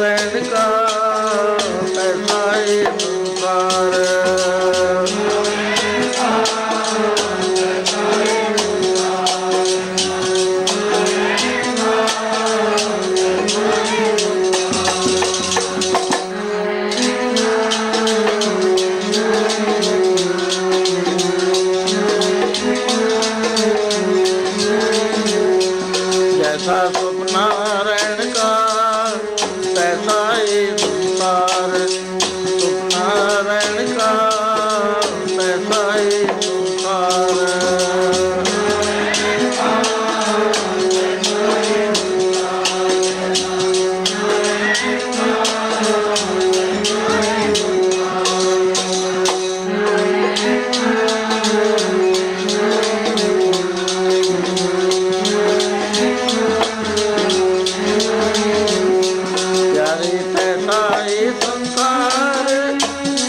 where we go.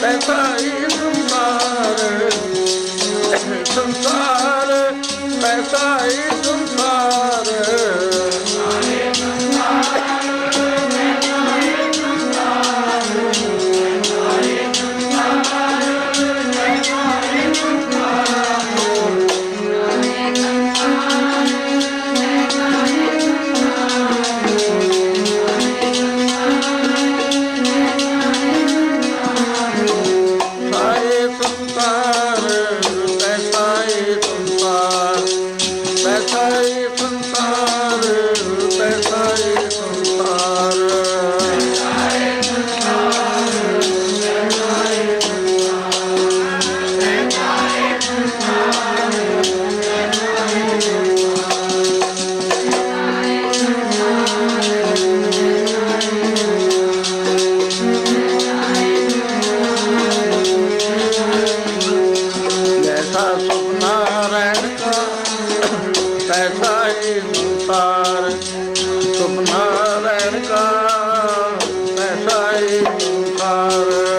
ਤੈਸਾ ਹੀ ਸੰਸਾਰ ਸੰਸਾਰ ਤੈਸਾ ਨਾਰਾਇਣ ਕਾ ਪੈਸਾ ਏ ਉਤਾਰ ਸੁਖ ਨਾਰਾਇਣ ਕਾ ਪੈਸਾ ਏ ਉਤਾਰ